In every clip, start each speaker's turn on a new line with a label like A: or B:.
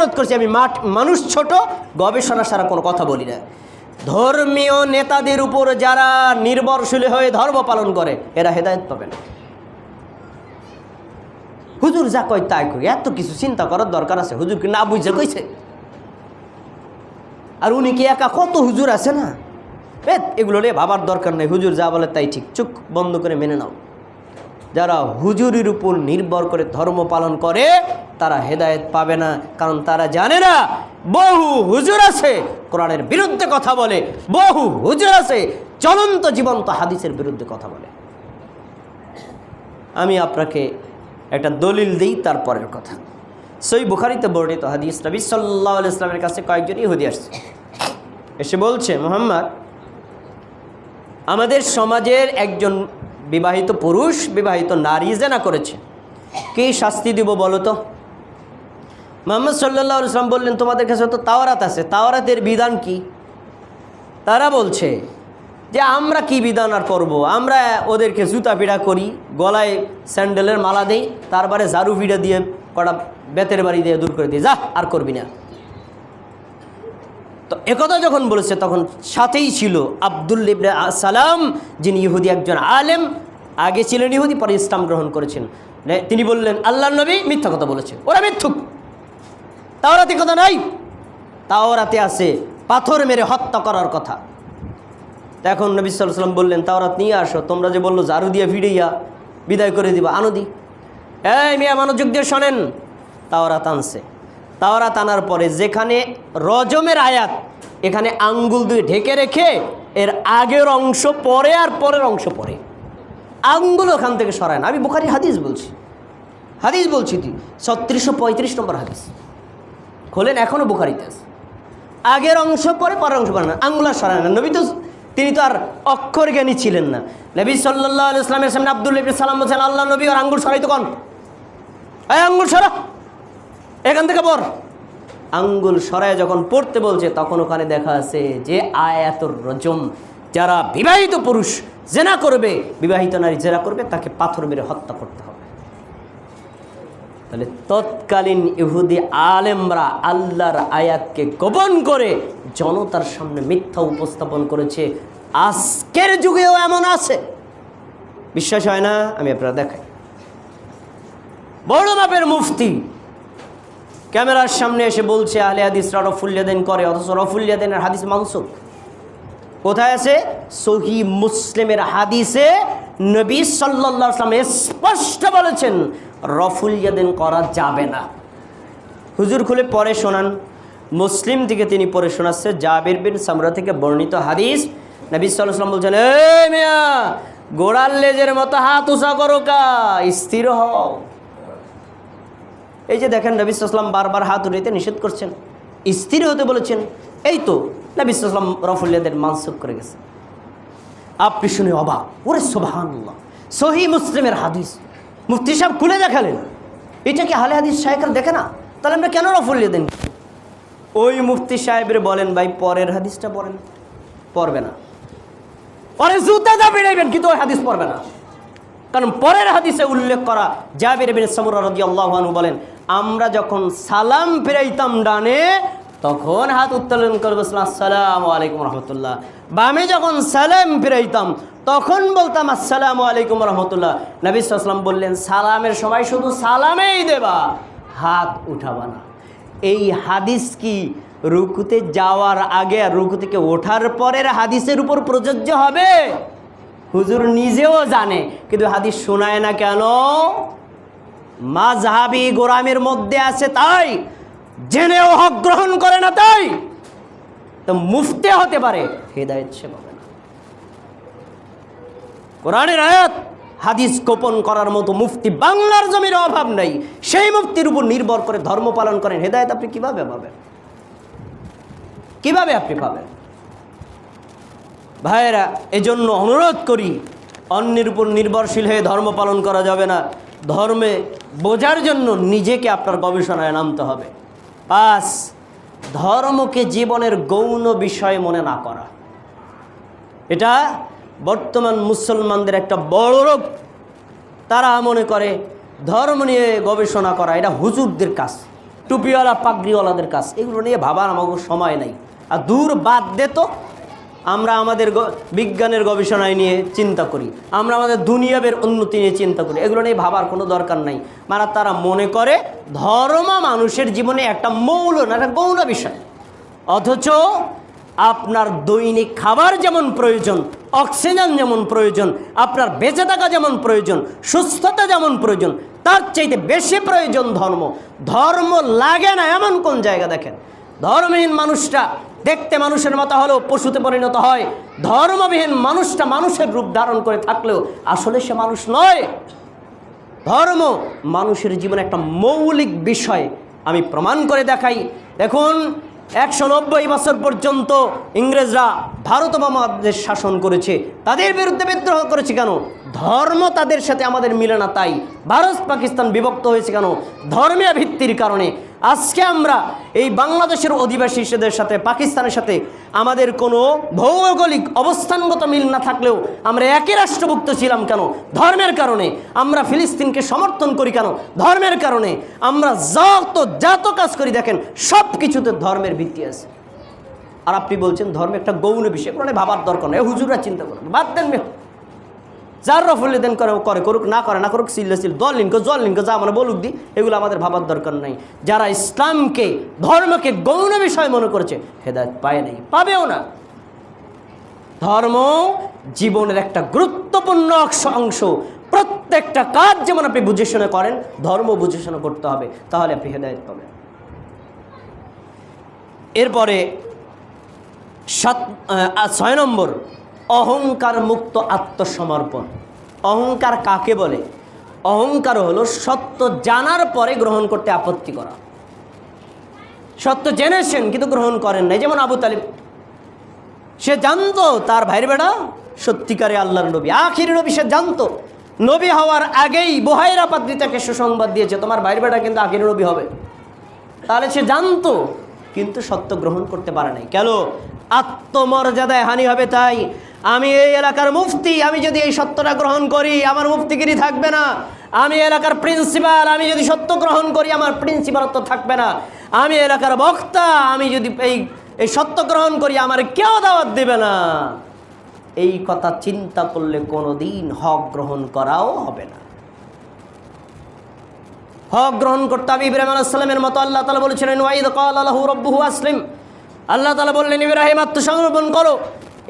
A: অনুরোধ করছি, আমি মাঠ, মানুষ ছোট, গবেষণা সারা কোনো কথা বলি না। ধর্মীয় নেতাদের উপর যারা নির্ভরশীল হয়ে ধর্ম পালন করে, এরা হেদায়ত পাবে না। হুজুর যা কয় তাই কই এত কিছু চিন্তা করার দরকার আছে, হুজুর কি না বুঝে কইছে? আর উনি কি একা, কত হুজুর আছে না? এগুলো নিয়ে ভাবার দরকার নেই, হুজুর যা বলে তাই ঠিক চুপ বন্ধ করে মেনে নাও। যারা হুজুরির উপর নির্ভর করে ধর্ম পালন করে, তারা হেদায়েত পাবে না। কারণ তারা জানে না, বহু হুজুর আছে, কোরআনের বিরুদ্ধে কথা বলে, বহু হুজুর আছে, চলন্ত জীবন্ত হাদিসের বিরুদ্ধে কথা বলে। আমি আপনাকে একটা দলিল দিই তারপরের কথা। সই বুখারিতে বর্ণিত হাদিস নবী সাল্লাহ ইসলামের কাছে কয়েকজন ইহুদি আসছে। এসে বলছে, মোহাম্মদ, আমাদের সমাজের একজন বিবাহিত পুরুষ, বিবাহিত নারী জেনা করেছে, কি শাস্তি দিব বলো তো? মোহাম্মদ সাল্লাহ ইসলাম বললেন, তোমাদের কাছে তো তাওরাত আছে, তাওরাতের বিধান কি? তারা বলছে যে, আমরা কি বিধান আর করব? আমরা ওদেরকে জুতা পিড়া করি, গলায় স্যান্ডেলের মালা দেই, তারপরে ঝাড়ু পিড়া দিয়ে কটা বেতের বাড়ি দিয়ে দূর করে দিই। যা আর করবি না। তো একথা যখন বলেছে, তখন সাথেই ছিল আব্দুল ইবনে সালাম, যিনি ইহুদি একজন আলেম। আগে ছিলেন ইহুদি, পরে ইসলাম গ্রহণ করেছেন। তিনি বললেন আল্লাহ নবী মিথ্যা কথা বলেছে ওরা মিথ্যুক। তাওরাতে কথা নাই। তাওরাতে আছে, পাথর মেরে হত্যা করার কথা। এখন নবী সাল্লাম বললেন, তাওরাত নিয়ে আসো, তোমরা যে বলল, ঝাড়ু দিয়ে ভিড়িয়া বিদায় করে দিবা আনদি এই মিয়া, মনোযোগ দিয়ে শোনেন। তাওরাত আনছে। তাওরাত আনার পরে যেখানে রজমের আয়াত, এখানে আঙ্গুল দিয়ে ঢেকে রেখে এর আগের অংশ পরে আর পরের অংশ পরে। আঙ্গুল ওখান থেকে সরায় না। আমি বুখারি হাদিস বলছি। হাদিস বলছি তুই ছত্রিশশো পঁয়ত্রিশ নম্বর হাদিস। খোলেন এখনও বুখারিতে আছে। আগের অংশ পরে পরের অংশ পরে না। আঙ্গুল আর সরায় না। নবী তো, তিনি তো আর অক্ষর জ্ঞানী ছিলেন না। নবী সাল্লাহ ইসলামের সামনে আব্দুল ইবনে সালাম বলছেন, আল্লাহ নবী আর আঙ্গুল সরাই তো কন আঙ্গুল সরা। এখান থেকে পর আঙ্গুল সরায় যখন পড়তে বলছে, তখন ওখানে দেখা আছে যে আয়াতুর রজম, যারা বিবাহিত পুরুষ, জেনা করবে, বিবাহিত নারী জেনা করবে, তাকে পাথর মেরে হত্যা করতে হবে। তাহলে তৎকালীন ইহুদি আলেমরা আল্লাহর আয়াতকে গোপন করে জনতার সামনে মিথ্যা উপস্থাপন করেছে। আজকের যুগেও এমন আছে। বিশ্বাস হয় না? আমি আপনারা দেখাই। বড় মাপের মুফতি ক্যামেরার সামনে এসে বলছে আলে হাদিসরা রফুল্লাদিন করে, অথচ রফুল্লাদিনের হাদিস মানসুক কোথায় আছে? সহি মুসলিমের হাদিসে নবী সাল্লাহ আসলাম স্পষ্ট বলেছেন, রফুল ইয়াদিন করা যাবে না। হুজুর খুলে পরে শোনান। মুসলিম থেকে তিনি পড়ে শোনাচ্ছে, জাবির বিন সামরা থেকে বর্ণিত হাদিস। নবী সাল্লাম বলছেন, এই মিয়া গোড়াল লেজের মতো হাত উষা করো কা, স্থির হও। এই যে দেখেন নবী সাল্লাম বারবার হাত উঠাইতে নিষেধ করছেন। স্থির হতে বলেছেন, এই তো নবী সাল্লাম রফুল্লাদের মানসুক করে গেছে। আপনি শুনে অবাক, ওরে সোবাহান্লাহ সহি মুসলিমের হাদিস। মুফতি সাহেব খুলে দেখালেন। এটা কি হালে হাদিস সাহেবরা দেখে না? তাহলে আমরা কেন রফুল্লিয়ে দেন ওই মুফতি সাহেবের বলেন, ভাই, পরের হাদিসটা পড়েন, পড়বে না। পরে জুতা দা বেড়াইবেন, কিন্তু ওই হাদিস পড়বে না। কারণ পরের হাদিসে উল্লেখ করা জাবির বিন সামুর রাদিয়াল্লাহু আনহু বলেন, আমরা যখন সালাম ফিরাইতাম ডানে, তখন হাত উত্তোলন করব আসসালামু আলাইকুম রহমতুল্লাহ। বামে যখন সালাম ফিরাইতাম, তখন বলতাম, আসসালামু আলাইকুম রহমতুল্লাহ। নবী সাল্লাম বললেন, সালামের সময় শুধু সালামেই দেবা, হাত উঠাবা না। এই হাদিস কি রুকুতে যাওয়ার আগে আর রুকু থেকে ওঠার পরের হাদিসের উপর প্রযোজ্য হবে? হুজুর নিজেও জানে, কিন্তু হাদিস শোনায় না কেন? মাঝহাবি গোরামের মধ্যে আছে তাই, জেনেও হক গ্রহণ করে না তাই, তো মুফতে হতে পারে, হেদায়ত সে পাবে না। কোরআনের আয়াত, হাদিস গোপন করার মতো মুফতি বাংলার জমির অভাব নাই, সেই মুফতির উপর নির্ভর করে ধর্ম পালন করেন। হেদায়ত আপনি কীভাবে পাবেন? কীভাবে আপনি পাবেন? ভাইয়েরা, এজন্য অনুরোধ করি, অন্যের উপর নির্ভরশীল হয়ে ধর্ম পালন করা যাবে না। ধর্মে বোঝার জন্য নিজেকে আপনার গবেষণায় নামতে হবে। পাঁচ ধর্মকে জীবনের গৌণ বিষয় মনে না করা। এটা বর্তমান মুসলমানদের একটা বড় রোগ। তারা মনে করে, ধর্ম নিয়ে গবেষণা করা, এটা হুজুরদের কাজ, টুপিওয়ালা, পাগড়িওয়ালাদের কাজ, এগুলো নিয়ে ভাবার আমাকে সময় নাই। আর দূর বাদ দে তো। আমরা আমাদের বিজ্ঞানের গবেষণায় নিয়ে চিন্তা করি। আমরা আমাদের দুনিয়াবের উন্নতি নিয়ে চিন্তা করি। এগুলো নিয়ে ভাবার কোনো দরকার নাই। মানে তারা মনে করে ধর্ম মানুষের জীবনে একটা মৌল, না একটা গৌণ বিষয়। অথচ আপনার দৈনিক খাবার যেমন প্রয়োজন, অক্সিজেন যেমন প্রয়োজন, আপনার বেঁচে থাকা যেমন প্রয়োজন, সুস্থতা যেমন প্রয়োজন, তার চাইতে বেশি প্রয়োজন ধর্ম। ধর্ম লাগে না এমন কোন জায়গা দেখেন। ধর্মহীন মানুষটা দেখতে মানুষের মতো হলেও পশুতে পরিণত হয়। ধর্মবিহীন মানুষটা মানুষের রূপ ধারণ করে থাকলেও আসলে সে মানুষ নয়। ধর্ম মানুষের জীবনে একটা মৌলিক বিষয়। আমি প্রমাণ করে দেখাই। দেখুন, একশো নব্বই বছর পর্যন্ত ইংরেজরা ভারত আমাদের শাসন করেছে। তাদের বিরুদ্ধে বিদ্রোহ করেছে কেন? ধর্ম তাদের সাথে আমাদের মিলে না, তাই ভারত পাকিস্তান বিভক্ত হয়েছে কেন? ধর্মীয় ভিত্তির কারণে। আজকে আমরা এই বাংলাদেশের অধিবাসীদের সাথে, পাকিস্তানের সাথে আমাদের কোনো ভৌগোলিক অবস্থানগত মিল না থাকলেও আমরা একই রাষ্ট্রভুক্ত ছিলাম কেন? ধর্মের কারণে। আমরা ফিলিস্তিনকে সমর্থন করি কেন? ধর্মের কারণে। আমরা যত যত কাজ করি দেখেন সব কিছুতে ধর্মের ভিত্তি আছে। আর আপনি বলছেন ধর্ম একটা গৌণ বিষয় কোনো ভাবার দরকার নেই। হুজুরা চিন্তা করেন বাদ দেন যার রফলে দেন করে করে, করুক, না করে, না করুক সিল্লে সিল, দল লিঙ্ক জল লিঙ্ক যা মানে বলুক দি, এগুলো আমাদের ভাবার দরকার নাই। যারা ইসলামকে, ধর্মকে গৌণ বিষয় মনে করেছে, হেদায়ত পায় নাই, পাবেও না। ধর্ম জীবনের একটা গুরুত্বপূর্ণ অংশ- প্রত্যেকটা কাজ যেমন আপনি বুঝে শুনে করেন, ধর্ম বুঝে শুনে করতে হবে, তাহলে আপনি হেদায়ত পাবেন। এরপরে সাত ছয় নম্বর। অহংকার মুক্ত আত্মসমর্পণ। অহংকার কাকে বলে? অহংকার হলো সত্য জানার পরে গ্রহণ করতে আপত্তি করা। সত্য জেনেছেন কিন্তু গ্রহণ করেন নাই। যেমন আবু তালিব, সে জানতো তার ভাইয়ের বেড়া সত্যিকারে আল্লাহর নবী। আখির নবী সে জানতো। নবী হওয়ার আগেই বোহাইরা পাদ্রি তাকে সুসংবাদ দিয়েছে, তোমার ভাইয়ের বেড়া কিন্তু আখির নবী হবে। তাহলে সে জানতো কিন্তু সত্য গ্রহণ করতে পারে নাই। কেন? আত্মমর্যাদায় হানি হবে তাই। আমি এই এলাকার মুফতি, আমি যদি এই সত্যটা গ্রহণ করি, আমার মুফতিগিরি থাকবে না। আমি এলাকার প্রিন্সিপাল, আমি যদি সত্য গ্রহণ করি, আমার প্রিন্সিপালত্ব থাকবে না। আমি এলাকার বক্তা, আমি যদি এই এই সত্য গ্রহণ করি, আমার কেউ দাওয়াত দেবে না। এই কথা চিন্তা করলে কোনো দিন হক গ্রহণ করাও হবে না। হক গ্রহণ করতে হবে ইব্রাহিম আলাইসাল্লামের মতো। আল্লাহ তালা বলেছিলেন ওয়াইদ কাল আল্লাহু রব্বুহু আসলিম। আল্লাহ তালা বললেন, ইব্রাহিম, আত্মসমর্পণ করো।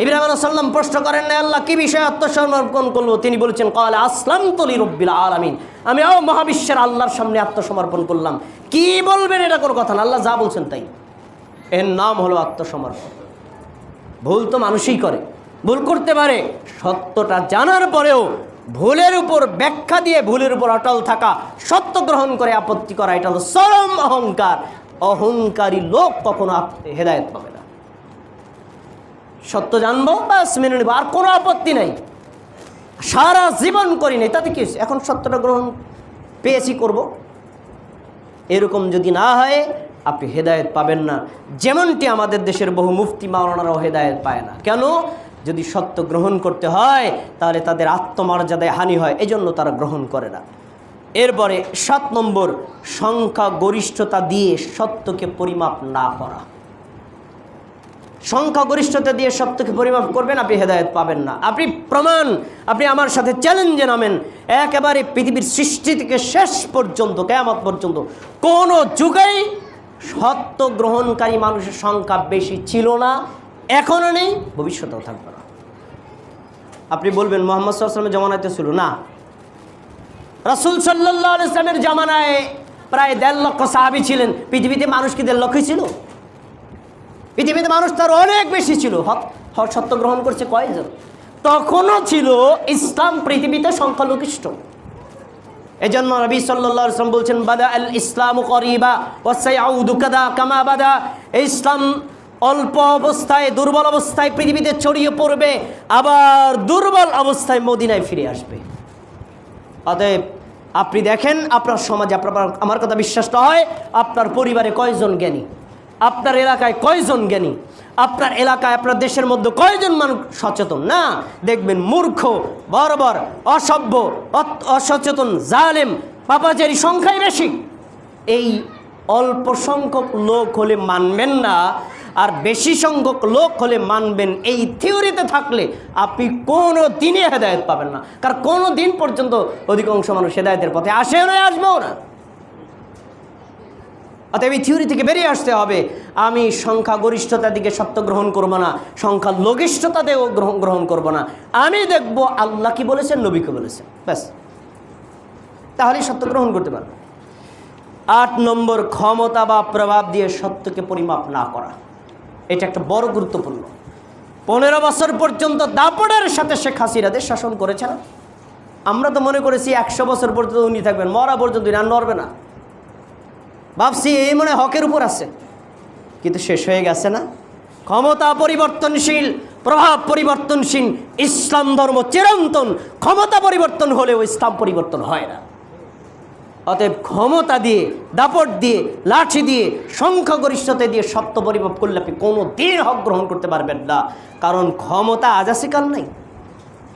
A: ইব্রাহিম আলাইসাল্লাম প্রশ্ন করেন না আল্লাহ, কী বিষয়ে আত্মসমর্পণ করল তিনি বলেছেন কাল আসলাম তলি রব্বিল আলামিন। আমি, ও মহাবিশ্বের আল্লাহর সামনে আত্মসমর্পণ করলাম। কি বলবেন এটা কোনো কথা না, আল্লাহ যা বলছেন তাই। এর নাম হলো আত্মসমর্পণ। ভুল তো মানুষই করে, ভুল করতে পারে, সত্যটা জানার পরেও ভুলের উপর ব্যাখ্যা দিয়ে ভুলের উপর অটল থাকা, সত্য গ্রহণ করে আপত্তি করা, এটা হলো চরম অহংকার। অহংকারী লোক কখনো আপ- হেদায়েত পাবে না। সত্য জানব বাস মেনে নেব, আর কোনো আপত্তি নাই। সারা জীবন করি নাই, তাতে কি এখন সত্যটা গ্রহণ পেয়েছি, করব। এরকম যদি না হয়, আপনি হেদায়েত পাবেন না। যেমনটি আমাদের দেশের বহু মুফতি মাওলানারাও হেদায়েত পায় না। কেন? যদি সত্য গ্রহণ করতে হয়, তাহলে তাদের আত্মমর্যাদায় হানি হয়, এজন্য তারা গ্রহণ করে না। এরপরে সাত নম্বর সংখ্যা গরিষ্ঠতা দিয়ে সত্যকে পরিমাপ না করা। সংখ্যাগরিষ্ঠতা দিয়ে সত্যকে পরিমাপ করবেন, আপনি হেদায়ত পাবেন না। আপনি প্রমাণ, আপনি আমার সাথে চ্যালেঞ্জে নামেন। একেবারে পৃথিবীর সৃষ্টি থেকে শেষ পর্যন্ত, কেয়ামত পর্যন্ত, কোনো যুগেই সত্য গ্রহণকারী মানুষের সংখ্যা বেশি ছিল না এখনও নেই, ভবিষ্যতেও থাকবে না। আপনি বলবেন, মোহাম্মদ সাল্লামের জমানাতে ছিল। না। রাসুল সাল্লাহ ইসলামের জামানায় প্রায় দেড় লক্ষ সাহাবি ছিলেন। পৃথিবীতে মানুষ কি দেড় লক্ষই ছিল? পৃথিবীতে মানুষ তার অনেক বেশি ছিল। হক সত্য গ্রহণ করছে কয়জন? তখনও ছিল ইসলাম পৃথিবীতে সংখ্যালঘিষ্ঠ। এই জন্য নবী সাল্লাহ ইসলাম বলছেন, বাদা আল ইসলাম করিবা ওসাইদুকাদা কামা বাদা। ইসলাম অল্প অবস্থায়, দুর্বল অবস্থায় পৃথিবীতে ছড়িয়ে পড়বে, আবার দুর্বল অবস্থায় মদিনায় ফিরে আসবে। অতএব আপনি দেখেন, আপনার সমাজে, আপনার আমার কথা বিশ্বাস না হয়, আপনার পরিবারে কয়জন জ্ঞানী? আপনার এলাকায় কয়জন জ্ঞানী? আপনার এলাকায়, আপনার দেশের মধ্যে কয়জন মানুষ সচেতন? না, দেখবেন মূর্খ, বর্বর, অসভ্য অসচেতন, জালেম, পাপাচারী সংখ্যাই বেশি। এই অল্প সংখ্যক লোক হলে মানবেন না আর বেশি সংখ্যক লোক হলে মানবেন। এই থিওরিতে থাকলে আপনি কোনো দিনে হেদায়ত পাবেন না। কারণ কোনো দিন পর্যন্ত অধিকাংশ মানুষ হেদায়তের পথে আসেও না, আসবেও না। অতএব এই থিওরি থেকে বেরিয়ে আসতে হবে। আমি সংখ্যাগরিষ্ঠতার দিকে সত্য গ্রহণ করব না সংখ্যা লঘিষ্ঠতাতেও গ্রহণ গ্রহণ করব না। আমি দেখব আল্লাহ কি বলেছেন নবীকে বলেছেন। ব্যাস। তাহলেই সত্য গ্রহণ করতে পারব। আট নম্বর, ক্ষমতা বা প্রভাব দিয়ে সত্যকে পরিমাপ না করা। এটা একটা বড় গুরুত্বপূর্ণ। পনেরো বছর পর্যন্ত দাপড়ের সাথে শেখ হাসিনা দেশ শাসন করেছে আমরা তো মনে করেছি একশো বছর পর্যন্ত উনি থাকবেন, মরা পর্যন্ত উনি আর নড়বে না। ভাবছি এই মনে হকের উপর আছে। কিন্তু শেষ হয়ে গেছে না। ক্ষমতা পরিবর্তনশীল, প্রভাব পরিবর্তনশীল, ইসলাম ধর্ম চিরন্তন, ক্ষমতা পরিবর্তন হলেও ইসলাম পরিবর্তন হয় না। অতএব ক্ষমতা দিয়ে, দাপট দিয়ে, লাঠি দিয়ে, সংখ্যাগরিষ্ঠতা দিয়ে সত্য পরিমাপ করলে আপনি কোনো দিন হক গ্রহণ করতে পারবেন না। কারণ ক্ষমতা আজ আছে, কাল নাই।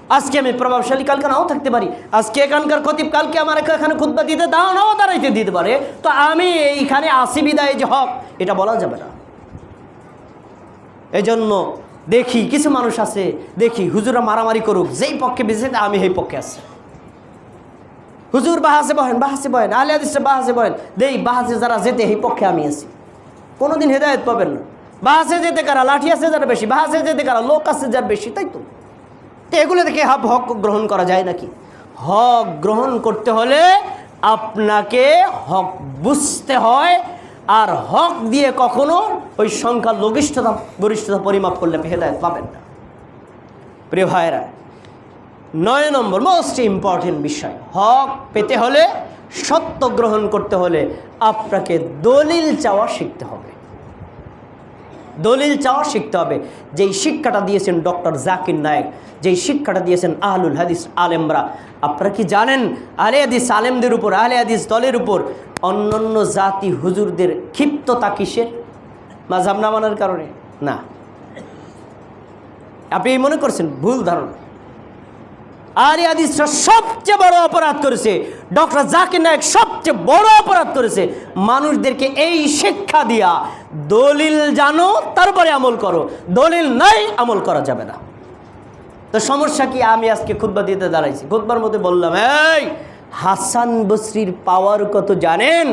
A: আজকে আমি প্রভাবশালী, কালকে নাও থাকতে পারি। আজকে এখানকার খতিব, কালকে আমার এখানে খুদ্া দিতে দাও, নাও দাঁড়াইতে দিতে পারে। তো আমি এইখানে আসি বিদায় যে হক, এটা বলা যাবে না। এজন্য দেখি, কিছু মানুষ আছে, দেখি, হুজুরা মারামারি করুক, যেই পক্ষে বেঁচে আমি সেই পক্ষে আছে। হুজুর বাহাসে বহেন বাহাসে বহেন, আলে আদিসে বাহাসে বহেন। দেই বাহাসে যারা যেতে সেই পক্ষে আমি আছি। কোনোদিন হেদায়ত পাবেন না। বাহাসে যেতে কারা? লাঠি আছে যারা বেশি, বাহাসে যেতে কারা? লোক আছে যার বেশি, তাই তো? তো এগুলো দেখে হাব হক গ্রহণ করা যায় নাকি? হক গ্রহণ করতে হলে আপনাকে হক বুঝতে হয়, আর হক দিয়ে কখনো ওই সংখ্যা লঘিষ্ঠতা গরিষ্ঠতা পরিমাপ করলে আপনি হেদায়ত পাবেন না। প্রিয় ভাইরা নয় নম্বর মোস্ট ইম্পর্টেন্ট বিষয়, হক পেতে হলে, সত্য গ্রহণ করতে হলে আপনাকে দলিল চাওয়া শিখতে হবে। দলিল চাওয়া শিখতে হবে। যেই শিক্ষাটা দিয়েছেন ডক্টর জাকির নায়েক, যেই শিক্ষাটা দিয়েছেন আহলুল হাদিস আলেমরা, আপনারা কি জানেন আলে হাদিস আলেমদের উপর আলে হাদিস দলের উপর অন্যান্য জাতি হুজুরদের ক্ষিপ্ততা কিসের? মাঝাব না মানার কারণে? না। আপনি মনে করছেন ভুল ধারণা। আলী হাদিসরা সবচেয়ে বড় অপরাধ করেছে। ডক্টর জাকির নায়ক সবচেয়ে বড় অপরাধ করেছে। মানুষদেরকে এই শিক্ষা দিয়া, দলিল জানো, তারপরে আমল করো। দলিল নাই, আমল করা যাবে না। তো সমস্যা কি? আমি আজকে খুদ্া দিতে দাঁড়াইছি। খুদ্বার মধ্যে বললাম, এই হাসান বসরির পাওয়ার কত জানেন?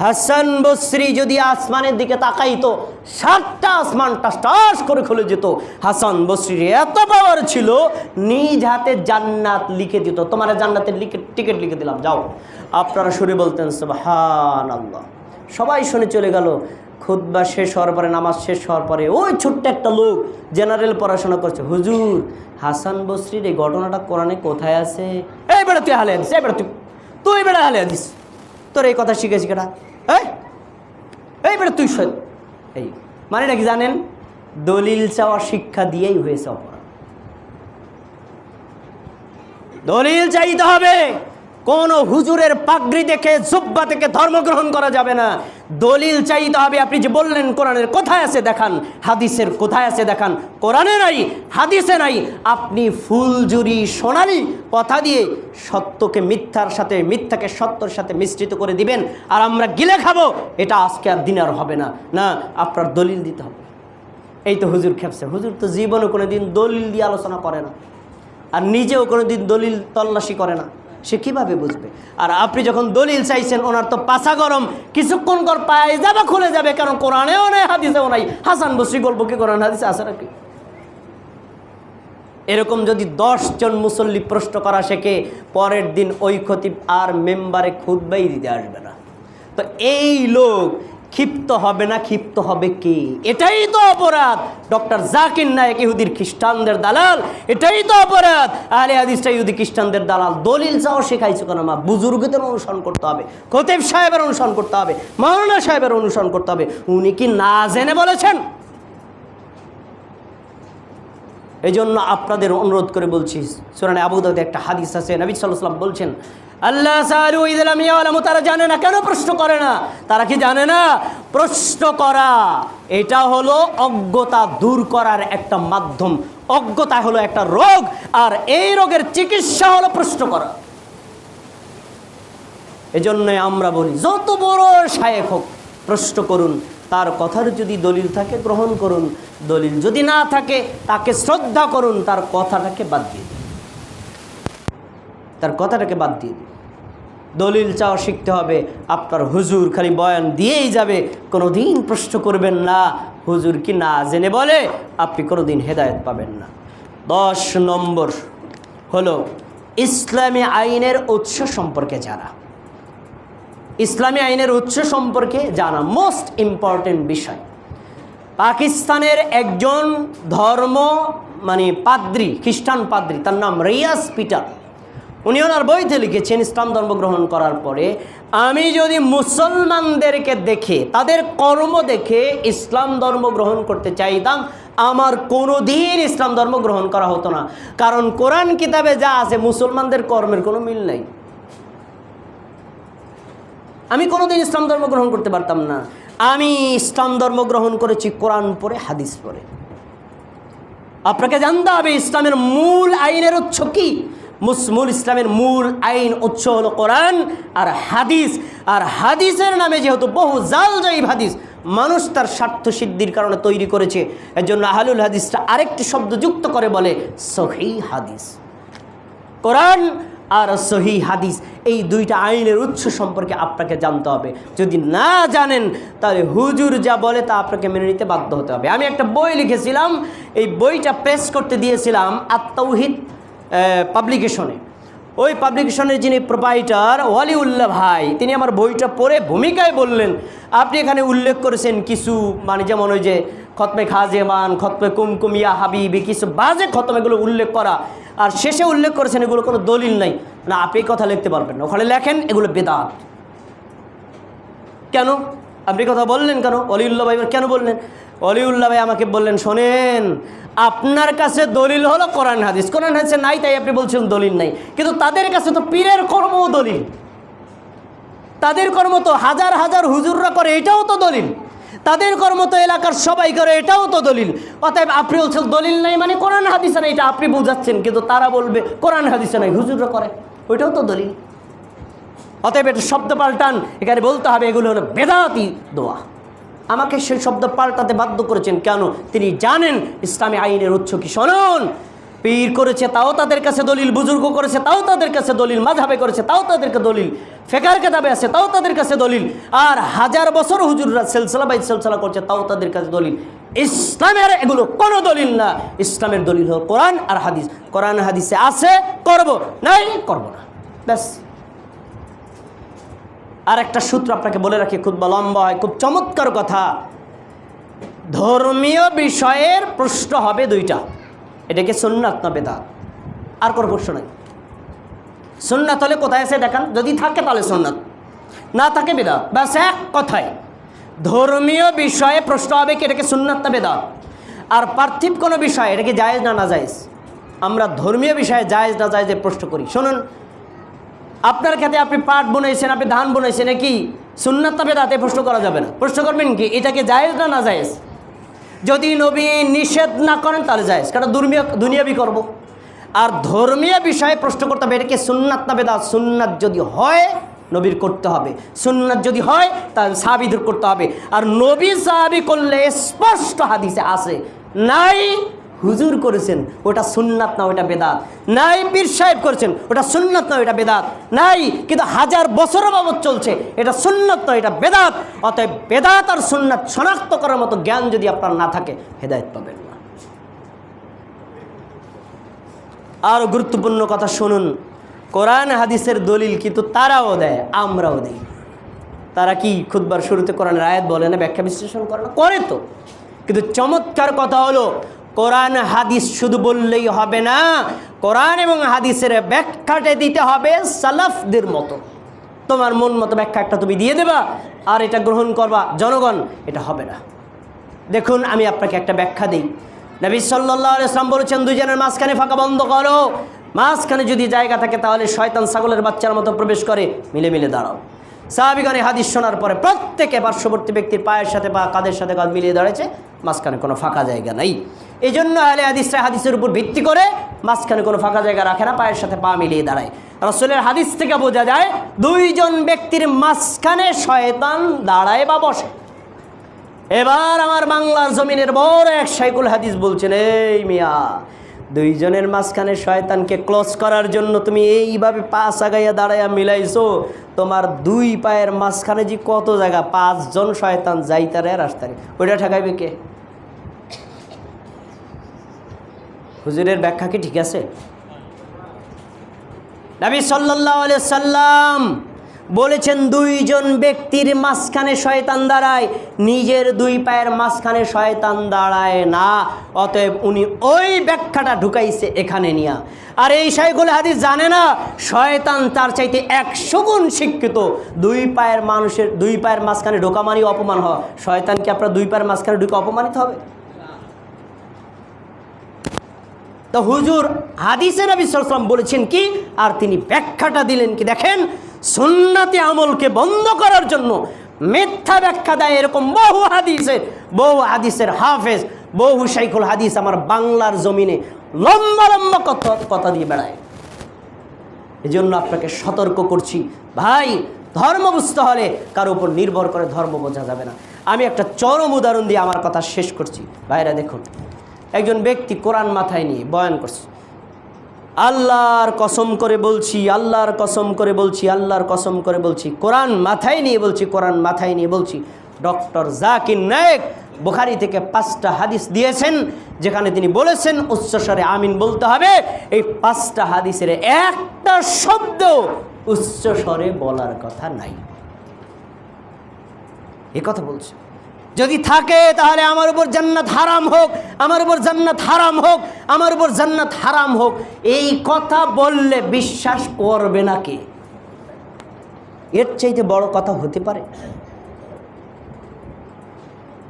A: হাসান বসরি যদি আসমানের দিকে তাকাইতো, সাতটা আসমান টাস করে খুলে যেত। হাসান বসরির এত পাওয়ার ছিল, নিজ হাতে জান্নাত লিখে দিত। তোমার জান্নাতের লিখে টিকিট লিখে দিলাম, যাও। আপনারা শুনে বলতেন সুবহান আল্লাহ সবাই শুনে চলে গেল। খুদ্া শেষ হওয়ার পরে, নামাজ শেষ হওয়ার পরে, ওই ছোট্ট একটা লোক জেনারেল পড়াশোনা করছে। হুজুর, হাসান বসরির এই ঘটনাটা কোরআনে কোথায় আছে? এই তুই হালে আদিস এই তুই তুই বেড়া হালে আদিস তোর এই কথা শিখেছি কেটা এই এই বেড়া তুই সই এই মানে নাকি জানেন? দলিল চাওয়া শিক্ষা দিয়েই হয়েছে অপরাধ। দলিল চাইতে হবে। কোন হুজুরের পাগড়ি দেখে জুব্বা থেকে ধর্ম গ্রহণ করা যাবে না। দলিল চাইতে হবে, আপনি যে বললেন কোরআনের কোথায় আছে দেখান, হাদিসের কোথায় আছে দেখান, কোরআনে নাই, হাদিসে নাই। আপনি ফুলজুরি সোনালি কথা দিয়ে সত্যকে মিথ্যার সাথে, মিথ্যাকে সত্যর সাথে মিশ্রিত করে দিবেন, আর আমরা গিলে খাব, এটা আজকে আর দিন আর হবে না। না, আপনার দলিল দিতে হবে। এই তো হুজুর খেপছে। হুজুর তো জীবনে কোনো দিন দলিল দিয়ে আলোচনা করে না, আর নিজেও কোনো দিন দলিল তল্লাশি করে না। সে কীভাবে বুঝবে? আর আপনি যখন দলিল চাইছেন, ওনার তো পাশা গরম। কিছুক্ষণ কর পায়ে যাবে, খুলে যাবে, কারণ কোরআনেও নেই, হাদিসেও নাই। হাসান বসরি গল্প কি, কোরআন হাদিসে আছে নাকি? এরকম যদি জন মুসল্লি প্রশ্ন করা শেখে, পরের দিন ওই খতিব আর মেম্বারে খুদ্ই দিতে আসবে না। তো এই লোক ক্ষিপ্ত হবে না, ক্ষিপ্ত হবে কি? এটাই তো অপরাধ। ডক্টর জাকির নায়ক ইহুদির খ্রিস্টানদের দালাল, এটাই তো অপরাধ। আলে হাদিসটা ইহুদি খ্রিস্টানদের দালাল। দলিল যাও শেখাইছো কেন মা? বুজুর্গদের অনুসরণ করতে হবে, খতিব সাহেবের অনুসরণ করতে হবে, মাওলানা সাহেবের অনুসরণ করতে হবে। উনি কি না জেনে বলেছেন? এই জন্য আপনাদের অনুরোধ করে বলছি সুরানে আবুদাউদে একটা হাদিস আছে, নবী সাল্লাম বলছেন, আল্লাহ ইদলাম তারা জানে না, কেন প্রশ্ন করে না? তারা কি জানে না? প্রশ্ন করা, এটা হলো অজ্ঞতা দূর করার একটা মাধ্যম। অজ্ঞতা হলো একটা রোগ, আর এই রোগের চিকিৎসা হলো প্রশ্ন করা। এজন্য আমরা বলি, যত বড় শায়েক হোক, প্রশ্ন করুন তার কথার যদি দলিল থাকে, গ্রহণ করুন। দলিল যদি না থাকে, তাকে শ্রদ্ধা করুন, তার কথাটাকে বাদ দিয়ে দিন। তার কথাটাকে বাদ দিয়ে দিন। দলিল চাওয়া শিখতে হবে। আপনার হুজুর খালি বয়ান দিয়েই যাবে। কোনো দিন প্রশ্ন করবেন না। হুজুর কি না জেনে বলে? আপনি কোনো দিন হেদায়ত পাবেন না। দশ নম্বর হলো, ইসলামী আইনের উৎস সম্পর্কে জানা। ইসলামী আইনের উৎস সম্পর্কে জানা মোস্ট ইম্পর্টেন্ট বিষয়। পাকিস্তানের একজন ধর্ম মানে পাদ্রি, খ্রিস্টান পাদ্রি, তার নাম রিয়াস পিটার। উনি ওনার বইতে লিখেছেন, ইসলাম ধর্ম গ্রহণ করার পরে, আমি যদি মুসলমানদেরকে দেখে, তাদের কর্ম দেখে ইসলাম ধর্ম গ্রহণ করতে চাইতাম, আমার কোনো দিন ইসলাম ধর্ম গ্রহণ করা হতো না। কারণ কোরআন কিতাবে যা আছে, মুসলমানদের কর্মের কোনো মিল নাই। আমি কোনোদিন ইসলাম ধর্ম গ্রহণ করতে পারতাম না। আমি ইসলাম ধর্ম গ্রহণ করেছি কোরআন পরে হাদিস পরে আপনাকে জানতে হবে, ইসলামের মূল আইনের উৎস কি? মুসমুল ইসলামের মূল আইন উৎস হলো কোরআন আর হাদিস। আর হাদিসের নামে যেহেতু বহু জাল জয়ীব হাদিস, মানুষ তার স্বার্থ সিদ্ধির কারণে তৈরি করেছে। এর জন্য আহলুল হাদিসটা আরেকটি শব্দ যুক্ত করে বলে সহি হাদিস। কোরআন আর সহি হাদিস, এই দুইটা আইনের উৎস সম্পর্কে আপনাকে জানতে হবে। যদি না জানেন, তাহলে হুজুর যা বলে তা আপনাকে মেনে নিতে বাধ্য হতে হবে। আমি একটা বই লিখেছিলাম, এই বইটা প্রেস করতে দিয়েছিলাম আত্মাউহিদ পাবলিকেশনে। ওই পাবলিকেশনের যিনি প্রোপাইটার ওয়ালিউল্লাহ ভাই, তিনি আমার বইটা পড়ে ভূমিকায় বললেন, আপনি এখানে উল্লেখ করেছেন কিছু মানে যেমন ওই যে খতমে খাজেমান, খতমে কুমকুমিয়া হাবিবি, কিছু বাজে খতম এগুলো উল্লেখ করা। আর শেষে উল্লেখ করেছেন এগুলো কোনো দলিল নাই। না, আপনি কথা লিখতে পারবেন না। ওখানে লেখেন এগুলো বেদাত। কেন? আপনি কথা বললেন কেন? অলিউল্লাহ ভাই কেন বললেন? অলিউল্লাহ ভাই আমাকে বললেন, শোনেন, আপনার কাছে দলিল হলো কোরআন হাদিস। কোরআন হাদিসে নাই তাই আপনি বলছেন দলিল নাই। কিন্তু তাদের কাছে তো পীরের কর্ম দলিল। তাদের কর্ম তো হাজার হাজার হুজুররা করে, এটাও তো দলিল। তাদের কর্ম তো এলাকার সবাই করে, এটাও তো দলিল। অতএব আপনি বলছেন দলিল নাই মানে কোরআন হাদিসে নাই, এটা আপনি বুঝাচ্ছেন, কিন্তু তারা বলবে কোরআন হাদিসে নাই, হুজুররা করে, ওইটাও তো দলিল। অতএব এটা শব্দ পাল্টান, এখানে বলতে হবে এগুলো হলো বেদাতি দোয়া। আমাকে সেই শব্দ পাল্টাতে বাধ্য করেছেন কেন? তিনি জানেন ইসলামী আইনের উৎস কি, শোনুন। পীর করেছে, তাও তাদের কাছে দলিল, বুজুর্গ করেছে, তাও তাদের কাছে দলিল মাঝাবে করেছে, তাও তাদেরকে দলিল, ফেকার কেতাবে আছে, তাও তাদের কাছে দলিল। আর হাজার বছর হুজুররা সেলসলা বাই সেলসলা করছে, তাও তাদের কাছে দলিল। ইসলামের এগুলো কোনো দলিল না। ইসলামের দলিল হল কোরআন আর হাদিস। কোরআন হাদিসে আছে, করব, নাই, করব না। ব্যাস। আর একটা সূত্র আপনাকে বলে রাখি, খুব লম্বা হয়, খুব চমৎকার কথা। ধর্মীয় বিষয়ের প্রশ্ন হবে দুইটা। এটাকে সুন্নাত না বেদাত। আর কোনো প্রশ্ন নাই। সুন্নাত হলে কোথায় আছে দেখান? যদি থাকে তাহলে সুন্নাত। না থাকে বেদাত। ব্যাস এক কথায়। ধর্মীয় বিষয়ে প্রশ্ন হবে কি এটাকে সুন্নাত না বেদাত? আর পার্থিব কোনো বিষয় এটাকে জায়েজ না না জায়েজ? আমরা ধর্মীয় বিষয়ে জায়েজ না জায়েজে প্রশ্ন করি। শুনুন, আপনার ক্ষেত্রে আপনি পাট বুনেছেন আপনি ধান বুনেছেন কি? সুন্নাত তবে তাতে প্রশ্ন করা যাবে না। প্রশ্ন করবেন কি, এটাকে জায়েজ না না জায়েজ? যদি নবী নিষেধ না করেন, তাহলে যায় কারণ দুর্মীয় দুনিয়াবি করব। আর ধর্মীয় বিষয়ে প্রশ্ন করতে হবে এটাকে সুন্নাত না বেদা সুন্নাত যদি হয়, নবীর করতে হবে। সুন্নাত যদি হয়, তাহলে সাহাবিদের করতে হবে। আর নবী সাহাবি করলে স্পষ্ট হাদিসে আসে নাই হুজুর করেছেন, ওটা সুন্নাত না, ওটা বেদাত। নাই পীর সাহেব করেছেন, ওটা সুন্নাত না, ওটা বেদাত। নাই, কিন্তু হাজার বছর বাবদ চলছে, এটা সুন্নাত না, এটা বেদাত। অতএব বেদাত আর সুন্নাত শনাক্ত করার মতো জ্ঞান যদি আপনার না থাকে, হেদায়ত পাবেন না। আরও গুরুত্বপূর্ণ কথা শুনুন, কোরআন হাদিসের দলিল কিন্তু তারাও দেয়, আমরাও দিই। তারা কি খুদবার শুরুতে কোরআনের আয়াত বলে না, ব্যাখ্যা বিশ্লেষণ করে না? করে তো। কিন্তু চমৎকার কথা হলো কোরআন, হাদিস শুধু বললেই হবে না, কোরআন এবং হাদিসের ব্যাখ্যাটা দিতে হবে সালাফদের মতো। তোমার মন মতো ব্যাখ্যা একটা তুমি দিয়ে দেবা, আর এটা গ্রহণ করবা, জনগণ, এটা হবে না। দেখুন, আমি আপনাকে একটা ব্যাখ্যা দিই। নবী সাল্লাহ ইসলাম বলেছেন দুজনের মাঝখানে ফাঁকা বন্ধ করো। মাঝখানে যদি জায়গা থাকে, তাহলে শয়তান ছাগলের বাচ্চার মতো প্রবেশ করে। মিলে মিলে দাঁড়াও। সাহাবিগণে হাদিস শোনার পরে প্রত্যেকে পার্শ্ববর্তী ব্যক্তির পায়ের সাথে বা কাদের সাথে কাঁধ মিলিয়ে দাঁড়িয়েছে, মাঝখানে কোনো ফাঁকা জায়গা নাই। এই জন্য আলে হাদিসরা হাদিসের উপর ভিত্তি করে মাঝখানে কোনো ফাঁকা জায়গা রাখে না, পায়ের সাথে পা মিলিয়ে দাঁড়ায়। রসুলের হাদিস থেকে বোঝা যায়, দুইজন ব্যক্তির মাঝখানে শয়তান দাঁড়ায় বা বসে। এবার আমার বাংলার জমিনের বড় এক সাইকুল হাদিস বলছেন, এই মিয়া দুইজনের মাঝখানে শয়তানকে ক্লোজ করার জন্য তুমি এইভাবে পা সাগাইয়া দাঁড়াইয়া মিলাইছো, তোমার দুই পায়ের মাঝখানে যে কত জায়গা, পাঁচজন শয়তান যাইতারে আর আসতারে ওইটা ঠেকাইবে কে? হুজুরের ব্যাখ্যা কি ঠিক আছে? নবী আলাইহি সাল্লাম বলেছেন দুইজন ব্যক্তির মাঝখানে শয়তান দাঁড়ায়, নিজের দুই পায়ের মাঝখানে শয়তান দাঁড়ায় না। অতএব উনি ওই ব্যাখ্যাটা ঢুকাইছে এখানে নিয়া। আর এই শাইখুল হাদিস জানে না, শয়তান তার চাইতে একশো গুণ শিক্ষিত। দুই পায়ের মানুষের দুই পায়ের মাঝখানে ঢোকা মানি অপমান হওয়া। শয়তানকে আপনার দুই পায়ের মাঝখানে ঢুকে অপমানিত হবে। তো হুজুর হাদিসে নবী সাল্লাম বলেছেন কি? আর তিনি ব্যাখ্যাটা দিলেন কি? দেখেন, সুন্নাতি আমলকে বন্ধ করার জন্য মিথ্যা ব্যাখ্যা দেয় এরকম বহু হাদিসের বহু হাদিসের হাফেজ, বহু শাইখুল হাদিস আমার বাংলার জমিনে লম্বা লম্বা কথা কথা দিয়ে বেড়ায়। এই জন্য আপনাকে সতর্ক করছি, ভাই, ধর্ম বুঝতে হলে কারও উপর নির্ভর করে ধর্ম বোঝা যাবে না। আমি একটা চরম উদাহরণ দিয়ে আমার কথা শেষ করছি। ভাইরা দেখুন একজন ব্যক্তি কোরআন মাথায় নিয়ে বয়ান করছে। আল্লাহর কসম করে বলছি, আল্লাহর কসম করে বলছি, আল্লাহর কসম করে বলছি, কোরআন মাথায় নিয়ে বলছি, কোরআন মাথায় নিয়ে বলছি। ডক্টর জাকির নায়েক বুখারি থেকে পাঁচটা হাদিস দিয়েছেন, যেখানে তিনি বলেছেন, উচ্চস্বরে আমিন বলতে হবে। এই পাঁচটা হাদিসের একটা শব্দ উচ্চস্বরে বলার কথা নাই। এ কথা বলছে। যদি থাকে, তাহলে আমার উপর জান্নাত হারাম হোক, আমার উপর জান্নাত হারাম হোক, আমার উপর জান্নাত হারাম হোক। এই কথা বললে বিশ্বাস করবে না এর চাইতে বড় কথা হতে পারে।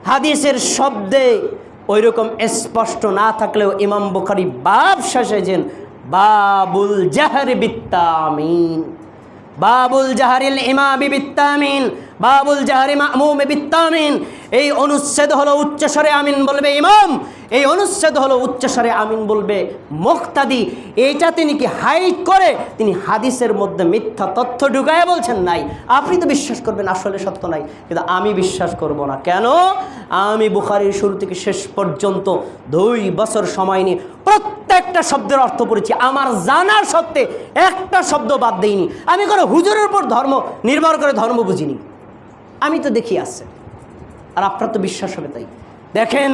A: হাদিসের শব্দে ওই রকম স্পষ্ট না থাকলেও ইমাম বুখারি বাব সাজেছেন বাবুল জাহার বিত্তামিন। বাবুল জাহারিল ইমা বিবিত্তামিন বাবুল জাহারি মামুম বিত্তামিন। এই অনুচ্ছেদ হলো উচ্চস্বরে আমিন বলবে ইমাম। এই অনুচ্ছেদ হলো উচ্চস্বরে আমিন বলবে মুক্তাদি। এইটা তিনি কি হাইট করে? তিনি হাদিসের মধ্যে মিথ্যা তথ্য ঢুকায় বলছেন নাই। আপনি তো বিশ্বাস করবেন, আসলে সত্য নাই। কিন্তু আমি বিশ্বাস করব না। কেন? আমি বুখারির শুরু থেকে শেষ পর্যন্ত দুই বছর সময় নিয়ে প্রত্যেকটা শব্দের অর্থ পড়েছি। আমার জানার সত্ত্বে একটা শব্দ বাদ দেইনি। আমি কোনো হুজুরের উপর ধর্ম নির্ভর করে ধর্ম বুঝিনি। আমি তো দেখি আসছে আর আপনার তো বিশ্বাস হবে তাই। দেখেন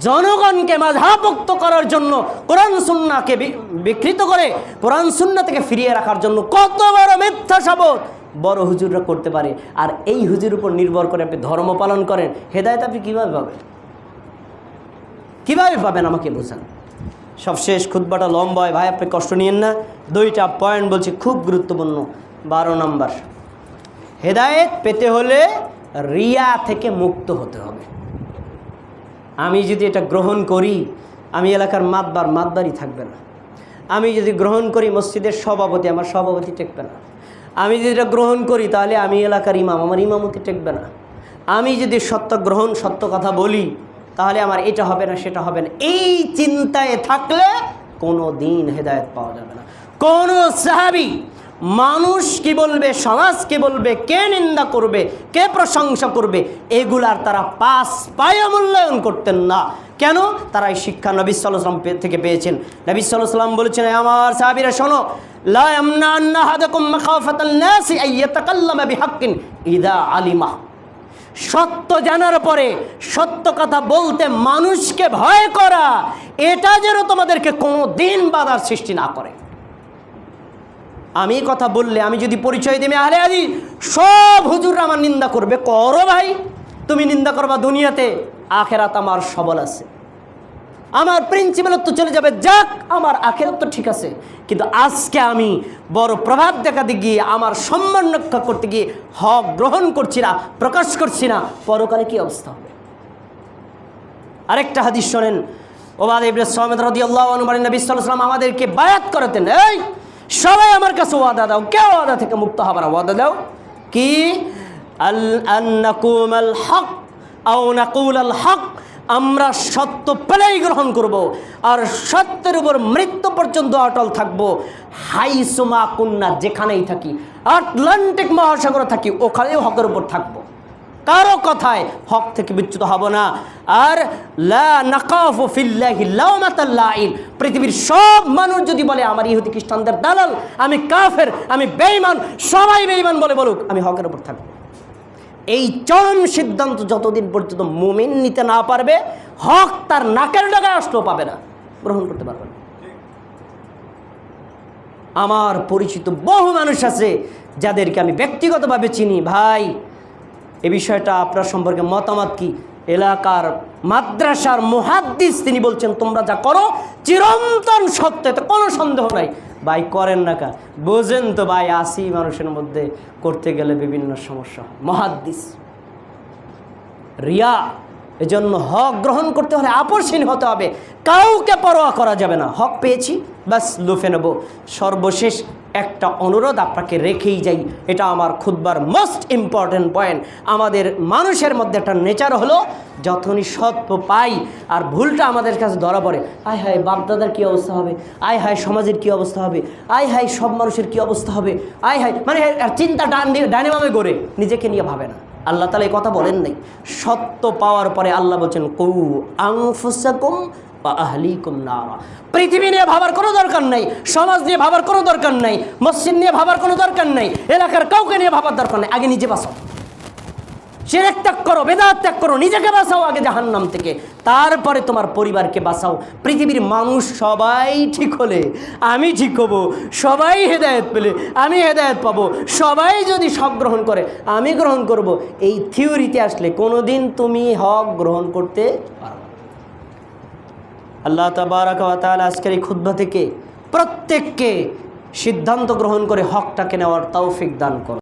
A: জনগণকে মাঝাভুক্ত করার জন্য কোরআন সুন্নাকে বিকৃত করে কোরআন সুন্না থেকে ফিরিয়ে রাখার জন্য কত বড় মিথ্যা শপথ বড় হুজুররা করতে পারে। আর এই হুজুর উপর নির্ভর করে আপনি ধর্ম পালন করেন, হেদায়ত আপনি কীভাবে পাবেন? কীভাবে পাবেন আমাকে বোঝান? সবশেষ খুদ্বাটা লম্বা হয়। ভাই, আপনি কষ্ট নিয়েন না। দুইটা পয়েন্ট বলছি, খুব গুরুত্বপূর্ণ। বারো নম্বর। হেদায়েত পেতে হলে রিয়া থেকে মুক্ত হতে হবে। আমি যদি এটা গ্রহণ করি, আমি এলাকার মাতবার মাতবারই থাকবে না। আমি যদি গ্রহণ করি, মসজিদের সভাপতি আমার সভাপতি টেকবে না। আমি যদি এটা গ্রহণ করি, তাহলে আমি এলাকার ইমাম, আমার ইমামতি টেকবে না। আমি যদি সত্য গ্রহণ, সত্য কথা বলি, তাহলে আমার এটা হবে না, সেটা হবে না। এই চিন্তায় থাকলে কোনো দিন হেদায়ত পাওয়া যাবে না। কোনো সাহাবি মানুষ কি বলবে, সমাজ কি বলবে, কে নিন্দা করবে, কে প্রশংসা করবে, এগুলার তারা পাস পায়ে মূল্যায়ন করতেন না। কেন? তারা এই শিক্ষা নবী সাল্লাম থেকে পেয়েছেন। নবী সাল্লাম বলেছেন, "এ আমার সাহাবিরা, শোনো আলিমা। সত্য জানার পরে সত্য কথা বলতে মানুষকে ভয় করা, এটা যেন তোমাদেরকে কোনো দিন বাধার সৃষ্টি না করে। আমি কথা বললে আমি যদি পরিচয় দেবে আহলে আদি সব হুজুররা আমার নিন্দা করবে। করো ভাই, তুমি নিন্দা করবা দুনিয়াতে, আখেরাত আমার সবল আছে। আমার প্রিন্সিপালত তো চলে যাবে, যাক, আমার আখেরাত তো ঠিক আছে। কিন্তু আজকে আমি বড় প্রভাব দেখাতে গিয়ে, আমার সম্মান রক্ষা করতে গিয়ে, হক গ্রহণ করছি না, প্রকাশ করছি না, পরকালে কি অবস্থা হবে? আরেকটা হাদিস শোনেন ওবাদ ইবনে সামেদ রাদিয়াল্লাহু আনহু বলেন, নবী ওয়াসাল্লাম আমাদেরকে বায়াত করাতেন। এই সবাই আমার কাছে ওয়াদা দাও। কে ওয়াদা থেকে মুক্ত হবে না ওয়াদা দাও? কি? আল হক আও নাকুল আল হক। আমরা সত্য পেলেই গ্রহণ করব। আর সত্যের উপর মৃত্যু পর্যন্ত অটল থাকব। হাইসোমা কন্যা যেখানেই থাকি, আটলান্টিক মহাসাগরে থাকি ওখানেও হকের উপর থাকব। কারও কথায় হক থেকে বিচ্যুত হব না। আর লা নাকাফু ফিল্লাহি লাওমাতাল লাইন পৃথিবীর সব মানুষ যদি বলে, আমার ইহুদি খ্রিস্টানদের দালাল, আমি কাফের, আমি বেঈমান, সবাই বেঈমান বলে বলুক, আমি হকের উপর থাকব। এই চরম সিদ্ধান্ত যতদিন পর্যন্ত মুমিন নিতে না পারবে, হক তার নাকের ডগায় আসলেও পাবে না। গ্রহণ করতে পারবে না। আমার পরিচিত বহু মানুষ আছে, যাদেরকে আমি ব্যক্তিগতভাবে চিনি। ভাই এ বিষয়টা আপনার সম্পর্কে মতামত কি? এলাকার মাদ্রাসার মুহাদ্দিস তিনি বলছেন, তোমরা যা করো, চিরন্তন সত্য, এতে কোনো সন্দেহ নাই। ভাই, করেন না কা বোঝেন তো ভাই, আসি মানুষের মধ্যে করতে গেলে বিভিন্ন সমস্যা। মুহাদ্দিস। রিয়া, এজন্য হক গ্রহণ করতে হলে আপসহীন হতে হবে। কাউকে পরোয়া করা যাবে না। হক পেয়েছি, ব্যাস লুফে নেব। সর্বশেষ একটা অনুরোধ আপনাকে রেখেই যাই। এটা আমার খুদবার মোস্ট ইম্পর্ট্যান্ট পয়েন্ট আমাদের মানুষের মধ্যে একটা নেচার হলো যখনই সত্য পাই, আর ভুলটা আমাদের কাছে ধরা পড়ে। আয় হায়, বাপদাদার কী অবস্থা হবে? আয় হায়, সমাজের কী অবস্থা হবে? আয় হায়, সব মানুষের কী অবস্থা হবে? আয় হায় মানে চিন্তা ডান ডাইনেমামে গড়ে নিজেকে নিয়ে ভাবে না। আল্লাহ তালা এই কথা বলেন নাই। সত্য পাওয়ার পরে আল্লাহ বলছেন, কৌ আংফুসাকুম পৃথিবী নিয়ে ভাবার কোনো দরকার নেই, সমাজ নিয়ে ভাবার কোনো দরকার নেই, মসজিদ নিয়ে ভাবার কোনো দরকার নেই, এলাকার কাউকে নিয়ে ভাবার দরকার নেই, আগে নিজে বাঁচাও। শিরেক ত্যাগ করো, বেদাত ত্যাগ করো, নিজেকে বাঁচাও আগে জাহান্নাম থেকে। তারপরে তোমার পরিবারকে বাঁচাও। পৃথিবীর মানুষ সবাই ঠিক হলে আমি ঠিক হব, সবাই হেদায়ত পেলে আমি হেদায়ত পাবো, সবাই যদি সব গ্রহণ করে, আমি গ্রহণ করব। এই থিওরিতে আসলে কোনোদিন তুমি হক গ্রহণ করতে পারো। আল্লাহ তাবারাক তাল আজকের এই ক্ষুদ্র থেকে প্রত্যেককে সিদ্ধান্ত গ্রহণ করে হকটাকে নেওয়ার তৌফিক দান করো